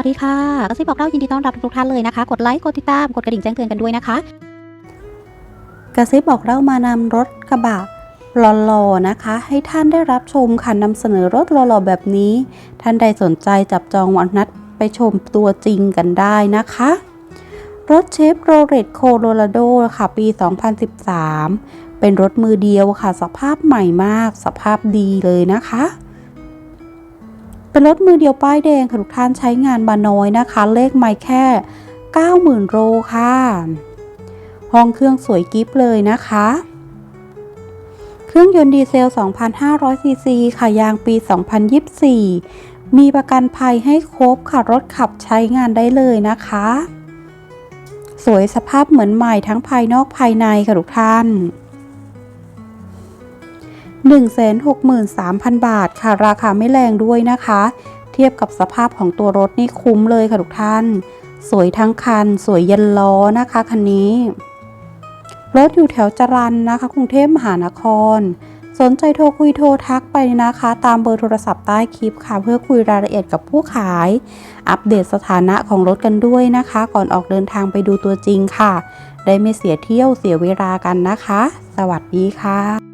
วัสดีค่ะกระซิบบอกเล่ายินดีต้อนรับทุกท่านเลยนะคะ กดไลค์ กดติดตาม กดกระดิ่งแจ้งเตือนกันด้วยนะคะกระซิบบอกเล่ามานำรถกระบะหล่อๆนะคะ ให้ท่านได้รับชมค่ะนำเสนอรถหล่อๆแบบนี้ ท่านใดสนใจจับจองวันนัดไปชมตัวจริงกันได้นะคะ รถเชฟโรเลตโคโลราโดค่ะ ปี 2013 เป็นรถมือเดียวค่ะ สภาพใหม่มาก สภาพดีเลยนะคะ เป็นรถมือเดียวป้ายแดงค่ะทุกท่านใช้งานมาน้อยนะคะ เลขไม่แค่ 90,000โลค่ะ ห้องเครื่องสวยกิฟเลยนะคะ เครื่องยนต์ดีเซล 2,500 ซีซีค่ะยางปี 2024 มีประกันภัยให้ครบค่ะรถขับใช้งานได้เลยนะคะ สวยสภาพเหมือนใหม่ทั้งภายนอกภายในค่ะทุกท่าน 163,000 บาทค่ะ ราคาไม่แรงด้วยนะคะ เทียบกับสภาพของตัวรถนี่คุ้มเลยค่ะทุกท่าน สวยทั้งคัน สวยยันล้อนะคะคันนี้ รถอยู่แถวจรันนะคะกรุงเทพมหานคร สนใจโทรคุยโทรทักไปนะคะ ตามเบอร์โทรศัพท์ใต้คลิปค่ะ เพื่อคุยรายละเอียดกับผู้ขาย อัปเดตสถานะของรถกันด้วยนะคะ ก่อนออกเดินทางไปดูตัวจริงค่ะ ได้ไม่เสียเที่ยวเสียเวลากันนะคะ สวัสดีค่ะ